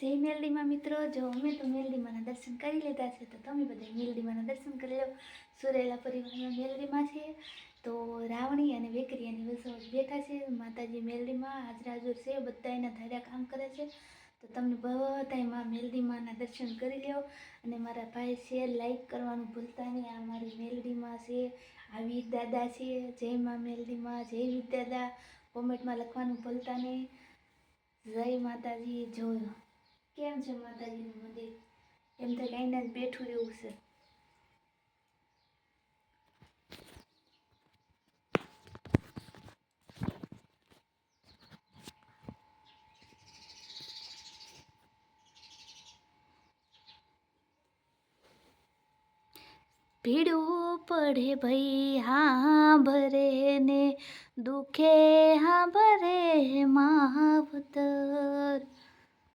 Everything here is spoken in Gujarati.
જય મેલડીમાં મિત્રો. જો અમે તો મેલડીમાના દર્શન કરી લીધા છે, તો તમે બધા મેલડીમાના દર્શન કરી લો. સુરેલા પરિવારમાં મેલડીમાં છે, તો રાવણી અને વેકરિયાની વસવાટ બેઠા છે. માતાજી મેલડીમાં હાજરા છે બધા એના ધાર્યા કામ કરે છે. તો તમને બધાયમાં મેલડીમાના દર્શન કરી લ્યો અને મારા ભાઈ શેર લાઈક કરવાનું ભૂલતા નહીં. આ મારી મેલડીમાં છે આ વીર દાદા છે. જય માં મેલડીમાં, જય વીર દાદા. કોમેન્ટમાં લખવાનું ભૂલતા નહીં. જય માતાજી, જોયો. કેમ છે માતાજીનું મંદિર? એમ તો કાંઈ જ બેઠું રહેવું છે. ભીડો પડે ભાઈ, હા ભરે ને દુખે, હા ભરે માવતર